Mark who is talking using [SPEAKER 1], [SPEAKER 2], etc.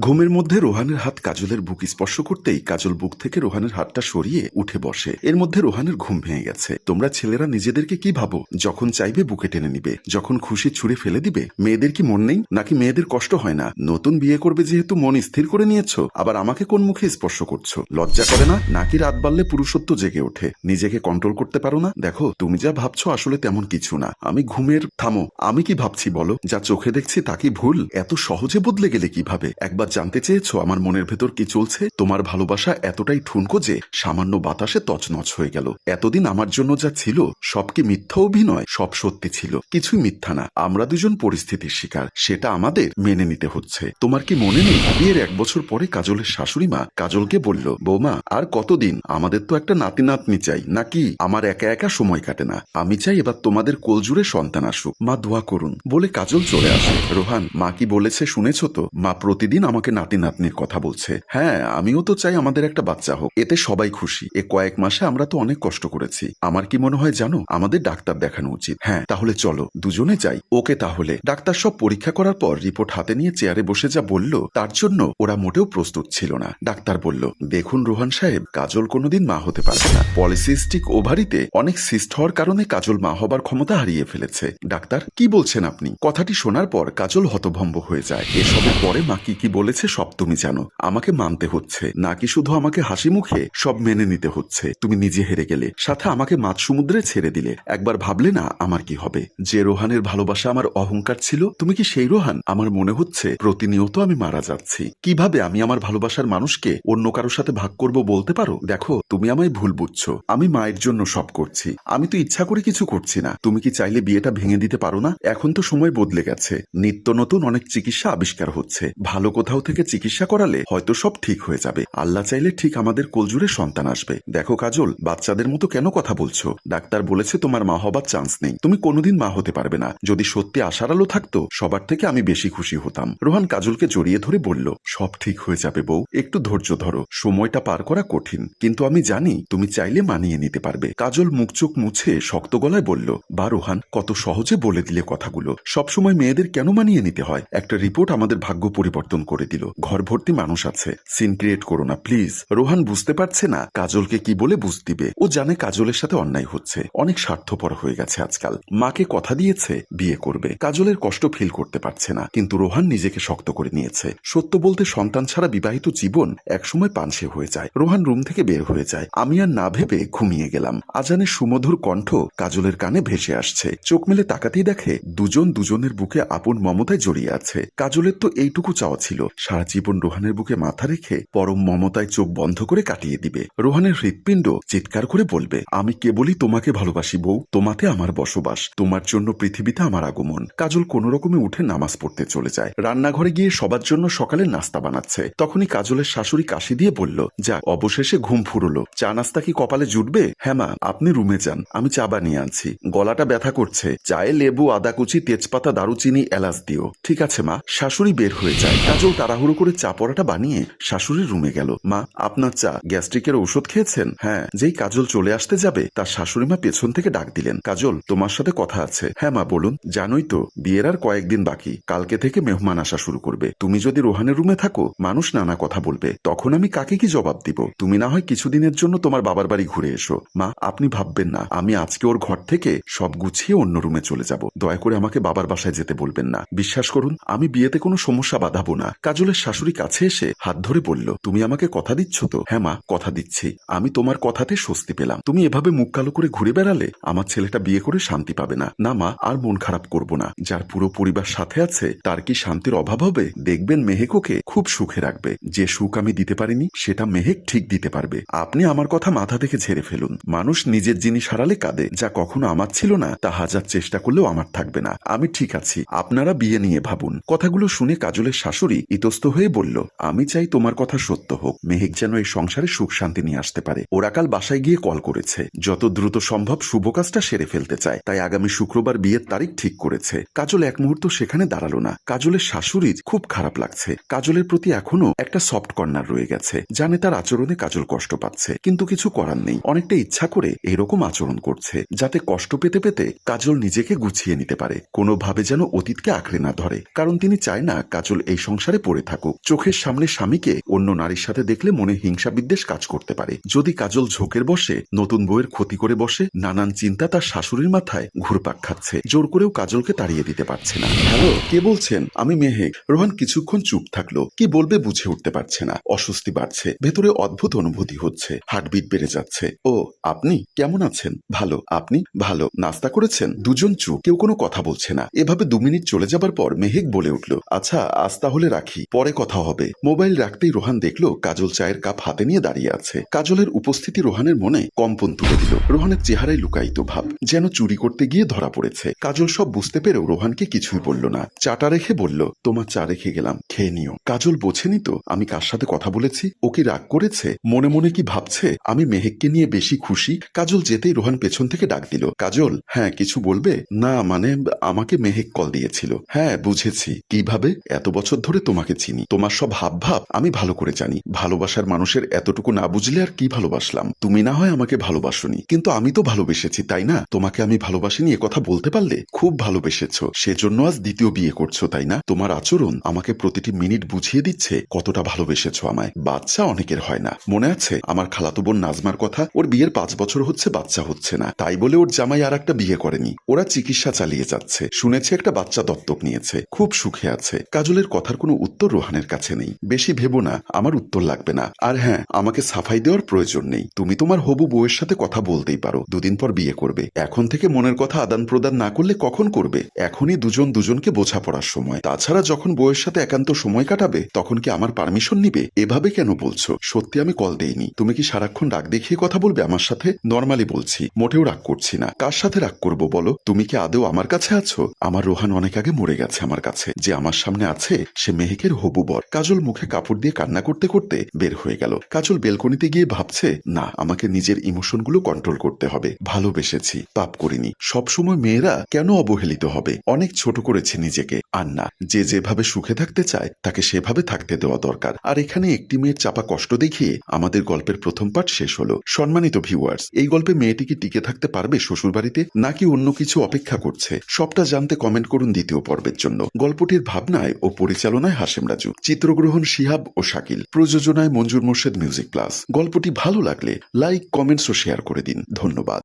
[SPEAKER 1] ঘুমের মধ্যে রোহানের হাত কাজলের বুক স্পর্শ করতেই কাজল বুক থেকে রোহানের হাতটা সরিয়ে উঠে বসে। এর মধ্যে রোহানের ঘুম ভেঙে গেছে। তোমরা ছেলেরা নিজেদেরকে কি ভাবো? যখন চাইবে বুকে টেনে নিবে। যখন খুশি ছুঁড়ে ফেলে দিবে। মেয়েদের কি মন নেই? নাকি মেয়েদের কষ্ট হয় না? নতুন বিয়ে করবে যেহেতু মন স্থির করে নিয়েছো। আবার আমাকে কোন মুখে স্পর্শ করছ? লজ্জা করে না? নাকি রাত বাড়লে পুরুষত্ব জেগে ওঠে? নিজেকে কন্ট্রোল করতে পারো না? দেখো, তুমি যা ভাবছ আসলে তেমন কিছু না। আমি ঘুমের, থামো। আমি কি ভাবছি বলো? যা চোখে দেখছি তা কি ভুল? এত সহজে বদলে গেলে কীভাবে? একবার জানতে চেয়েছো? আমার মনের ভেতর কি চলছে? তোমার ভালোবাসা এতটাই ঠুনকো যে সামান্য বাতাসে তছনছ হয়ে গেল। এতদিন আমার জন্য যা ছিল সব কি মিথ্যা অভিনয়, সব সত্যি ছিল। কিছুই মিথ্যা না। আমরা দুজন পরিস্থিতির শিকার। সেটা আমাদের মেনে নিতে হচ্ছে। তোমার কি মনে নেই? বিয়ের এক বছর পরে কাজলের শাশুড়ি মা কাজলকে বলল, বৌমা, আর কতদিন? আমাদের তো একটা নাতি নাতনি চাই। নাকি আমার একা একা সময় কাটে না? আমি চাই এবার তোমাদের কোলজুড়ে সন্তান আসুক। মা, দোয়া করুন। বলে কাজল চলে আসে। রোহান, মা কি বলেছে শুনেছ তো? মা প্রতিদিন আমাকে নাতি নাতনির কথা বলছে। হ্যাঁ আমিও তো চাই আমাদের একটা বাচ্চা হোক। এতে সবাই খুশি। এ কয়েক মাসে আমরা তো অনেক কষ্ট করেছি। আমার কি মনে হয় জানো? আমাদের ডাক্তার দেখানো উচিত। হ্যাঁ তাহলে চলো, দুজনে যাই। ওকে তাহলে। ডাক্তার সব পরীক্ষা করার পর রিপোর্ট হাতে নিয়ে চেয়ারে বসে যা বলল, তার জন্য ওরা মোটেও প্রস্তুত ছিল না। ডাক্তার বলল, দেখুন রোহান সাহেব, কাজল কোনোদিন মা হতে পারবে না। পলিসিস্টিক ওভারিতে অনেক সিস্ট হওয়ার কারণে কাজল মা হবার ক্ষমতা হারিয়ে ফেলেছে। ডাক্তার, কি বলছেন আপনি? কথাটি শোনার পর কাজল হতভম্ব হয়ে যায়। এসবের পরে মা কি কি বলেছে, সব তুমি জানো। আমাকে মানতে হচ্ছে। নাকি শুধু আমাকে হাসি মুখে সব মেনে নিতে হচ্ছে? তুমি নিজে হেরে গেলে। সাথে আমাকে মাছ সমুদ্রে ছেড়ে দিলে। একবার ভাবলে না, আমার কি হবে? যে রোহানের ভালোবাসা আমার অহংকার ছিল, তুমি কি সেই রোহান? আমার মনে হচ্ছে, প্রতিনিয়ত আমি মারা যাচ্ছি। কীভাবে আমি আমার ভালোবাসার মানুষকে অন্য কারোর সাথে ভাগ করব বলতে পারো? দেখো, তুমি আমায় ভুল বুঝছ। আমি মায়ের জন্য সব করছি। আমি তো ইচ্ছা করে কিছু করছি না। তুমি কি চাইলে বিয়েটা ভেঙে দিতে পারো না? এখন তো সময় বদলে গেছে। নিত্য নতুন অনেক চিকিৎসা আবিষ্কার হচ্ছে। ভালো কোথাও থেকে চিকিৎসা করালে হয়তো সব ঠিক হয়ে যাবে। আল্লাহ চাইলে ঠিক আমাদের কোলজুড়ে সন্তান আসবে। দেখো কাজল, বাচ্চাদের মতো কেন কথা বলছো? ডাক্তার বলেছে তোমার মা হবার চান্স নেই। তুমি কোনোদিন মা হতে পারবে না। যদি সত্যি আশার আলো থাকতো, সবার থেকে আমি বেশি খুশি হতাম। রোহান কাজলকে জড়িয়ে ধরে বলল, সব ঠিক হয়ে যাবে বউ, একটু ধৈর্য ধরো। সময়টা পার করা কঠিন। কিন্তু আমি জানি, তুমি চাইলে মানিয়ে নিতে পারবে। কাজল মুখ চোখ মুছে শক্ত গলায় বলল, বা রোহান, কত সহজে বলে দিলে কথাগুলো। সবসময় মেয়েদের কেন মানিয়ে নিতে হয়? একটা রিপোর্ট আমাদের ভাগ্য পরিবর্তন করে দিল। ঘর ভর্তি মানুষ আছে। সিন ক্রিয়েট করো না প্লিজ রোহান বুঝতে পারছে না কাজলকে কি বলে বুঝ দিবে। ও জানে কাজলের সাথে অন্যায় হচ্ছে। অনেক স্বার্থপর হয়ে গেছে আজকাল। মাকে কথা দিয়েছে, বিয়ে করবে। কাজলের কষ্ট ফিল করতে পারছে না, কিন্তু রোহান নিজেকে শক্ত করে নিয়েছে। সত্য বলতে সন্তান ছাড়া বিবাহিত জীবন একসময় পানসে হয়ে যায়। রোহান রুম থেকে বের হয়ে যায়। আমি আর না ভেবে ঘুমিয়ে গেলাম। আজানের সুমধুর কণ্ঠ কাজলের কানে ভেসে আসছে। চোখ মেলে তাকাতেই দেখে দুজন দুজনের বুকে আপন মমতায় জড়িয়ে আছে। কাজলের তো এইটুকু চাওয়া ছিল। সারা জীবন রোহানের বুকে মাথা রেখে পরম মমতায় চোখ বন্ধ করে কাটিয়ে দিবে। রোহানের হৃৎপিণ্ড চিৎকার করে বলবে, আমি কেবলই তোমাকে ভালোবাসি বউ, তোমাতে আমার বসবাস, তোমার জন্য পৃথিবীতে আমার আগমন। কাজল কোনো রকমে উঠে নামাজ পড়তে চলে যায়। রান্নাঘরে গিয়ে সবার জন্য সকালে নাস্তা বানাচ্ছে। তখনই কাজলের শাশুড়ি কাশি দিয়ে বলল, যা, অবশেষে ঘুম ফুরলো। চা নাস্তা কি কপালে জুটবে? হ্যাঁ মা, আপনি রুমে যান, আমি চা বানিয়ে আনছি। গলাটা ব্যথা করছে। চায়ে লেবু, আদা কুচি, তেজপাতা, দারুচিনি, এলাচ দিও। ঠিক আছে মা। শাশুড়ি বের হয়ে যায়। কাজল তাড়াহুড়ো করে চা পড়াটা বানিয়ে শাশুড়ির রুমে গেল। মা, আপনার চা। গ্যাস্ট্রিকের ঔষধ খেয়েছেন? হ্যাঁ। যেই কাজল চলে আসতে যাবে, তার শাশুড়ি মা পেছন থেকে ডাক দিলেন। কাজল, তোমার সাথে কথা আছে। হ্যাঁ মা, বলুন। জানোই তো, বিয়ের আর কয়েকদিন বাকি। কালকে থেকে মেহমান আসা শুরু করবে। তুমি যদি রোহানের রুমে থাকো, মানুষ নানা কথা বলবে। তখন আমি কাকে কি জবাব দিব? তুমি না হয় কিছুদিনের জন্য তোমার বাবার বাড়ি ঘুরে এসো। মা, আপনি ভাববেন না। আমি আজকে ওর ঘর থেকে সব গুছিয়ে অন্য রুমে চলে যাব। দয়া করে আমাকে বাবার বাসায় যেতে বলবেন না। বিশ্বাস করুন, আমি বিয়েতে কোনো সমস্যা বাঁধাবো না। কাজলের শাশুড়ি কাছে এসে হাত ধরে বলল, তুমি আমাকে কথা দিচ্ছ তো? হ্যাঁ মা, কথা দিচ্ছি। আমি তোমার কথাতে স্বস্তি পেলাম। তুমি এভাবে মুখ কালো করে ঘুরে বেড়ালে আমার ছেলেটা বিয়ে করে শান্তি পাবে না। না মা, আর মন খারাপ করব না। যার পুরো পরিবার সাথে আছে, তার কি শান্তির অভাব হবে? দেখবেন মেহেকোকে খুব সুখে রাখবে। যে সুখ আমি দিতে পারিনি, সেটা মেহেক ঠিক দিতে পারবে। আপনি আমার কথা মাথা থেকে ঝেড়ে ফেলুন। মানুষ নিজের জিনিস হারালে কাঁদে। যা কখনো আমার ছিল না, তা হাজার চেষ্টা করলেও আমার থাকবে না। আমি ঠিক আছি। আপনারা বিয়ে নিয়ে ভাবুন। কথাগুলো শুনে কাজলের শাশুড়ি ইতস্ত হয়ে বলল, আমি চাই তোমার কথা সত্য হোক। মেহেক যেন এই সংসারে সুখ শান্তি নিয়ে আসতে পারে। ওরা কাল বাসায় গিয়ে কল করেছে। যত দ্রুত সম্ভব শুভ কাজটা সেরে ফেলতে চায়। তাই আগামী শুক্রবার বিয়ের তারিখ ঠিক করেছে। কাজল এক মুহূর্ত সেখানে দাঁড়াল না। কাজলের শাশুড়ির খুব খারাপ লাগছে। কাজলের প্রতি এখনও একটা সফট কর্নার রয়ে গেছে। জানে তার আচরণে কাজল কষ্ট পাচ্ছে। কিন্তু কিছু করার নেই। অনেকটা ইচ্ছা করে এরকম আচরণ করছে, যাতে কষ্ট পেতে পেতে কাজল নিজেকে গুছিয়ে নিতে পারে। কোনোভাবে যেন অতীতকে আঁকড়ে না ধরে। কারণ তিনি চায় না কাজল এই সংসারে পড়ে থাকুক। চোখের সামনে স্বামীকে অন্য নারীর সাথে দেখলে মনে হিংসা বিদ্বেষ কাজ করতে পারে। যদি কাজল ঝোঁকের বসে, নতুন বউয়ের ক্ষতি করে বসে, নানান চিন্তা তার শাশুড়ির মাথায় ঘুরপাক খাচ্ছে। জোর করেও কাজলকে তাড়িয়ে দিতে পারছে না। হ্যালো, কে বলছেন? আমি মেহেক রোহান কিছুক্ষণ চুপ থাকল। কি বলবে বুঝে উঠতে পারছে না। অস্বস্তি বাড়ছে। ভেতরে অদ্ভুত অনুভূতি হচ্ছে। হার্টবিট বেড়ে যাচ্ছে। ও, আপনি? কেমন আছেন? ভালো। আপনি? ভালো। নাস্তা করেছেন? দুজন চুপ। কেউ কোনো কথা বলছে না। এভাবে দু মিনিট চলে যাবার পর মেহেক বলে উঠল আচ্ছা আজ তাহলে রাখি। পরে কথা হবে। মোবাইল রাখতেই রোহান দেখল কাজল চায়ের কাপ হাতে নিয়ে দাঁড়িয়ে আছে। কাজলের উপস্থিতি রোহানের মনে কম্পন তুলে দিল। রোহানের চেহারায় লুকায়িত ভাব, যেন চুরি করতে গিয়ে ধরা পড়েছে। কাজল সব বুঝতে পেরেও রোহানকে কিছুই বলল না। চাটা রেখে বলল, তোমার চা রেখে গেলাম, খেয়ে নিও। কাজল বোঝেনি তো, আমি কার সাথে কথা বলেছি? ও কি রাগ করেছে? মনে মনে কি ভাবছে? আমি মেহেককে নিয়ে বেশি খুশি? কাজল যেতেই রোহান পেছন থেকে ডাক দিল, কাজল হ্যাঁ কিছু বলবে? না মানে আমাকে মেহেক কল দিয়েছিল। হ্যাঁ বুঝেছি। কীভাবে? এত বছর ধরে তোমাকে চিনি। তোমার সব হাব ভাব আমি ভালো করে জানি। ভালোবাসার মানুষের এতটুকু না বুঝলে আর কি ভালোবাসলাম? তুমি না হয় আমাকে ভালোবাসনি। কিন্তু আমি তো ভালোবেসেছি, তাই না? তোমাকে আমি ভালোবাসিনি কথা বলতে পারলে? খুব ভালোবেসেছ। সেজন্য আজ দ্বিতীয় বিয়ে করছ, তাই না? তোমার আচরণ আমাকে প্রতিটি মিনিট বুঝিয়ে দিচ্ছে কতটা ভালোবেসেছ আমায়। বাচ্চা অনেকের হয় না। মনে আছে? আমার খালাতো বোন নাজমার কথা, ওর বিয়ের পাঁচ বছর হচ্ছে, বাচ্চা হচ্ছে না। তাই বলে ওর জামাই আর একটা বিয়ে করেনি। ওরা চিকিৎসা চালিয়ে যাচ্ছে। শুনেছে একটা বাচ্চা দত্তক নিয়েছে। খুব সুখে আছে। কাজলের কথার কোনো উত্তর রোহানের কাছে নেই। বেশি ভেবো না, আমার উত্তর লাগবে না। আর হ্যাঁ আমাকে সাফাই দেওয়ার প্রয়োজন নেই। তুমি তোমার হবু বউয়ের সাথে কথা বলতেই পারো, দুদিন পর বিয়ে করবে। এখন থেকে মনের কথা আদান প্রদান না করলে কখন করবে? এখনই দুজন দুজনকে বোঝাপড়ার সময়। তাছাড়া যখন বউয়ের সাথে একান্ত সময় কাটাবে, তখন কি আমার পারমিশন নিবে? এভাবে কেন বলছো? সত্যি আমি কল দেইনি। তুমি কি সারাক্ষণ রাগ দেখিয়ে কথা বলবে আমার সাথে? নর্মালি বলছি, মোটেও রাগ করছি না। কার সাথে রাগ করব বলো? তুমি কি আদৌ আমার কাছে আছো? আমার রোহান অনেক আগে মরে গেছে আমার কাছে। যে আমার সামনে আছে, সে মেহেকের হবু বর কাজল মুখে কাপড় দিয়ে কান্না করতে করতে বের হয়ে গেল। কাজল বেলকনিতে গিয়ে ভাবছে, না, আমাকে নিজের ইমোশনগুলো কন্ট্রোল করতে হবে। ভালোবেসেছি, পাপ করিনি। সবসময় মেয়েরা কেন অবহেলিত হবে? অনেক ছোট করেছে নিজেকে। আর না, যে যেভাবে সুখে থাকতে চায়, তাকে সেভাবে থাকতে দেওয়া দরকার। আর এখানে একটি মেয়ের চাপা কষ্ট দেখিয়ে আমাদের গল্পের প্রথম পাঠ শেষ হলো। সম্মানিত ভিউয়ার্স এই গল্পে মেয়েটি কি টিকে থাকতে পারবে শ্বশুরবাড়িতে, নাকি অন্য কিছু অপেক্ষা করছে? সবটা জানতে কমেন্ট করুন দ্বিতীয় পর্বের জন্য। গল্পটির ভাবনায় ও পরিচালনায় হাসেম রাজু, চিত্রগ্রহণ শিহাব ও শাকিল, প্রযোজনায় মঞ্জুর মোর্শেদ মিউজিক প্লাস। গল্পটি ভালো লাগলে লাইক, কমেন্টস ও শেয়ার করে দিন। ধন্যবাদ।